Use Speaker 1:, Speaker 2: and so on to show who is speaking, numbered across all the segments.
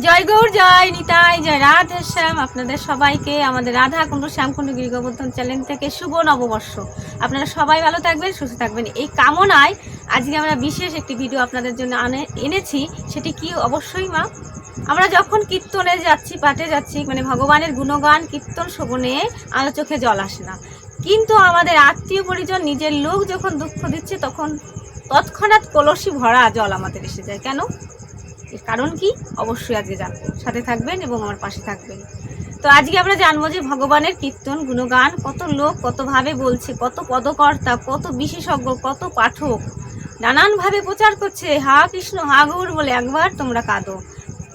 Speaker 1: জয় গৌর, জয় নিতাই, জয় রাধে শ্যাম। আপনাদের সবাইকে আমাদের রাধা কুণ্ড শ্যামকুণ্ড গিরিগোবর্ধন চ্যানেল থেকে শুভ নববর্ষ। আপনারা সবাই ভালো থাকবেন, সুস্থ থাকবেন। এই কামনায় আজকে আমরা বিশেষ একটি ভিডিও আপনাদের জন্য এনেছি। সেটি কি? অবশ্যই মা। আমরা যখন কীর্তনে যাচ্ছি, পাঠে যাচ্ছি মানে ভগবানের গুণগান, কীর্তন শোভনে আলো চোখে জল আসে না। কিন্তু আমাদের আত্মীয় পরিজন, নিজের লোক যখন দুঃখ দিচ্ছে, তখন তৎক্ষণাৎ কলসি ভরা জল আমাদের এসে যায়। কেন? কারণ কি? অবশ্যই আজকে জানব সাথে থাকবেন এবং আমার পাশে থাকবেন। তো আজকে আমরা জানব যে ভগবানের কীর্তন, গুণগান কত লোক কতভাবে বলছে, কত পদকর্তা, কত বিশেষজ্ঞ, কত পাঠক নানানভাবে প্রচার করছে। হা কৃষ্ণ, হা গৌর বলে একবার তোমরা কাঁদো।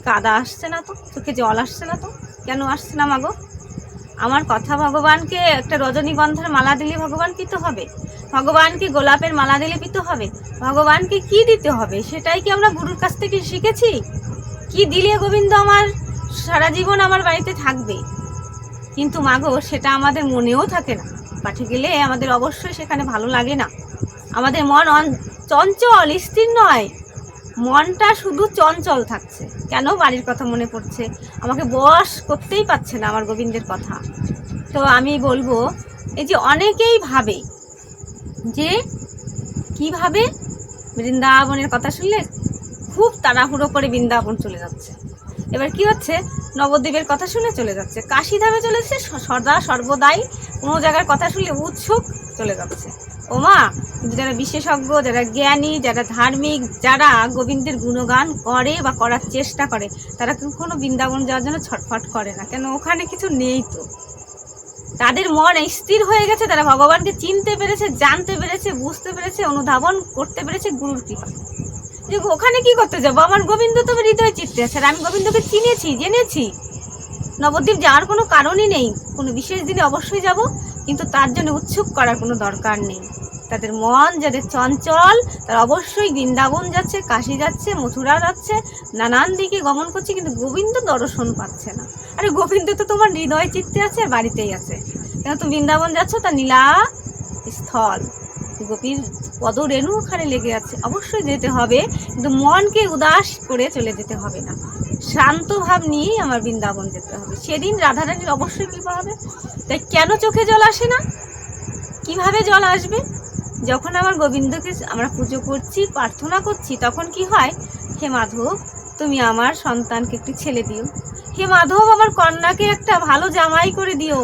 Speaker 1: কাদা আসছে না তো, চোখে জল আসছে না তো? কেন আসছে না মাগো আমার কথা ভগবানকে একটা রজনীগন্ধার মালা দিলে ভগবান পিত হবে? ভগবানকে গোলাপের মালা দিলে পিত হবে? ভগবানকে কি দিতে হবে? সেটাই কি আমরা গুরুর কাছ থেকে শিখেছি? কি দিলে গোবিন্দ আমার সারা জীবন আমার বাড়িতে থাকবে? কিন্তু মাগো, সেটা আমাদের মনেও থাকে না। পাঠে গেলে আমাদের অবশ্যই সেখানে ভালো লাগে না। আমাদের মন চঞ্চল, স্থির নয়। মনটা শুধু চঞ্চল থাকছে। কেন বাড়ির কথা মনে পড়ছে? আমাকে বস করতেই পারছে না আমার গোবিন্দের কথা। তো আমি বলব, এই যে অনেকেই ভাবে যে কীভাবে বৃন্দাবনের কথা শুনলে খুব তাড়াহুড়ো করে বৃন্দাবন চলে যাচ্ছে। এবার কি হচ্ছে? নবদ্বীপের কথা শুনে চলে যাচ্ছে। কাশিধামে চলে যাচ্ছে সদা সর্বদাই কোনো জায়গার কথা শুনলে উৎসুক চলে যাচ্ছে। ও মা কিন্তু যারা বিশেষজ্ঞ, যারা জ্ঞানী, যারা ধার্মিক, যারা গোবিন্দের গুণগান করে বা করার চেষ্টা করে, তারা কখনো বৃন্দাবন যাওয়ার জন্য ছটফট করে না। কেন? ওখানে কিছু নেই তো। তাদের মন স্থির হয়ে গেছে, তারা ভগবানকে চিনতে পেরেছে, জানতে পেরেছে, বুঝতে পেরেছে, অনুধাবন করতে পেরেছে গুরুর কৃপা যে ওখানে কি করতে যাব? আমার গোবিন্দ তো হৃদয় চিত্তে আছে আমি গোবিন্দকে চিনেছি, জেনেছি। নবদ্বীপ যাওয়ার কোনো কারণই নেই। কোনো বিশেষ দিনে অবশ্যই যাব। কিন্তু তার জন্য উৎসুক করার কোনো দরকার নেই। তাদের মন যাদের চঞ্চল, তারা অবশ্যই বৃন্দাবন যাচ্ছে, কাশি যাচ্ছে, মথুরা যাচ্ছে, নানান দিকে গমন করছে, কিন্তু গোবিন্দ দর্শন পাচ্ছে না। আরে গোবিন্দ তো তোমার হৃদয় চিত্তে আছে, বাড়িতেই আছে। কেন তুমি বৃন্দাবন যাচ্ছ, তা নীলা স্থল। গোপীর পদরেণু ওখানে লেগে আছে। অবশ্যই যেতে হবে, কিন্তু মনকে উদাস করে চলে যেতে হবে না। শান্ত ভাব নিয়েই আমার বৃন্দাবন যেতে হবে। সেদিন রাধারানীর অবশ্যই কৃপা হবে। তাই কেন চোখে জল আসে না? কীভাবে জল আসবে? যখন আমার গোবিন্দকে আমরা পুজো করছি, প্রার্থনা করছি, তখন কি হয়? হে মাধব তুমি আমার সন্তানকে একটি ছেলে দিও। হে মাধব, আমার কন্যাকে একটা ভালো জামাই করে দিও,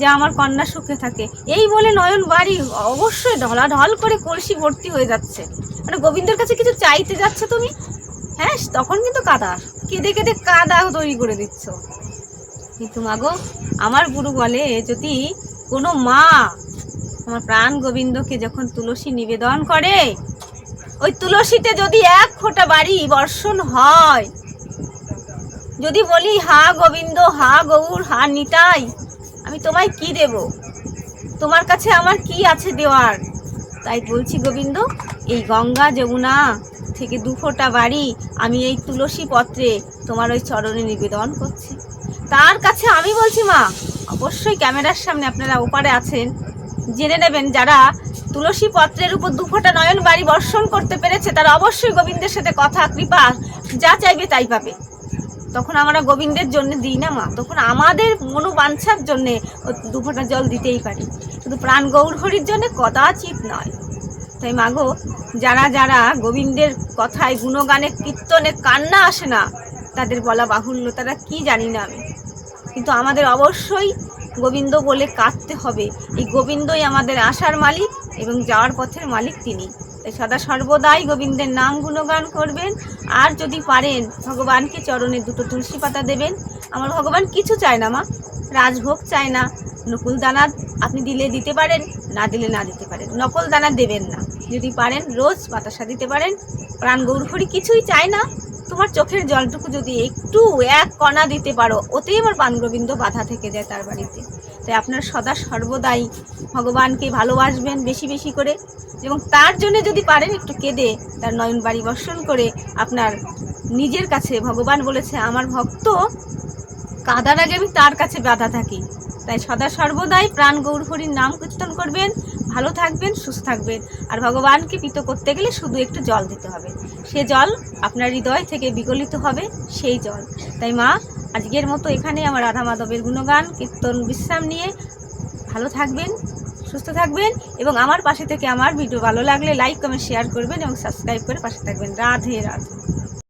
Speaker 1: যে আমার কন্যা সুখে থাকে। এই বলে নয়ন বাড়ি অবশ্যই ঢলাঢল করে কলসি ভর্তি হয়ে যাচ্ছে। মানে গোবিন্দর কাছে কিছু চাইতে যাচ্ছে তুমি? হ্যাঁ তখন কিন্তু কাদা কেঁদে কেঁদে কাদা তৈরি করে দিচ্ছ। কিন্তু মাগো, আমার গুরু বলে, যদি কোনো মা আমার প্রাণ গোবিন্দকে যখন তুলসী নিবেদন করে ওই তুলসীতে যদি এক ফোঁটা বাড়ি বর্ষণ হয়, যদি বলি, হা গোবিন্দ, হা গৌর, হা নিতাই, আমি তোমায় কি দেব? তোমার কাছে আমার কি আছে দেওয়ার? তাই বলছি, গোবিন্দ, এই গঙ্গা যমুনা থেকে দু ফোঁটা বাড়ি আমি এই তুলসী পত্রে তোমার ওই চরণে নিবেদন করছি। তার কাছে আমি বলছি, মা, অবশ্যই ক্যামেরার সামনে আপনারা ওপারে আছেন। জেনে নেবেন যারা তুলসী পত্রের উপর দু ফোঁটা নয়ন বাড়ি বর্ষণ করতে পেরেছে, তারা অবশ্যই গোবিন্দের সাথে কথা, কৃপা, যা চাইবে তাই পাবে। তখন আমরা গোবিন্দের জন্য দিই না মা, তখন আমাদের মনোবাঞ্ছার জন্য দু ফোঁটা জল দিতেই পারি। শুধু প্রাণ গৌর হরির জন্য কদাচিৎ নয়। তাই মাগো যারা যারা গোবিন্দের কথায় গুণগানে, কীর্তনে কান্না আসে না, তাদের বলা বাহুল্য, তারা কি জানি না আমি। কিন্তু আমাদের অবশ্যই গোবিন্দ বলে কাঁদতে হবে। এই গোবিন্দই আমাদের আশার মালিক এবং যাওয়ার পথের মালিক তিনি। তাই সদা সর্বদাই গোবিন্দের নাম গুণগান করবেন। আর যদি পারেন, ভগবানকে চরণে দুটো তুলসী পাতা দেবেন। আমার ভগবান কিছু চায় না মা। রাজভোগ চায় না। নকুল দানা আপনি দিলে দিতে পারেন, না দিলে না দিতে পারেন। নকল দানা দেবেন না। যদি পারেন, রোজ বাতাসা দিতে পারেন। প্রাণ গৌরহরি কিছুই চায় না। তোমার চোখের জলটুকু যদি একটু এক কণা দিতে পারো, ওতেই আমার পানগোবিন্দ বাধা থেকে যায় তার বাড়িতে। তাই আপনার সদা সর্বদাই ভগবানকে ভালোবাসবেন বেশি বেশি করে এবং তার জন্য যদি পারেন একটু কেঁদে তার নয়ন বাড়ি বর্ষণ করে আপনার নিজের কাছে, ভগবান বলেছে, আমার ভক্ত কাদার আগে আমি তার কাছে বাধা থাকি। তাই সদা সর্বদাই প্রাণ গৌর হরির নাম কীর্তন করবেন। ভালো থাকবেন, সুস্থ থাকবেন। আর ভগবানকে পিত করতে গেলে শুধু একটু জল দিতে হবে। সে জল আপনার হৃদয় থেকে বিগলিত হবে সেই জল। তাই মা, আজকের মতো এখানে আমার রাধা মাধবের গুণগান, কীর্তন, বিশ্রাম নিয়ে ভালো থাকবেন, সুস্থ থাকবেন এবং আমার পাশে থেকে আমার ভিডিও ভালো লাগলে লাইক কমেন্ট শেয়ার করবেন এবং সাবস্ক্রাইব করে পাশে থাকবেন। রাধে রাধে।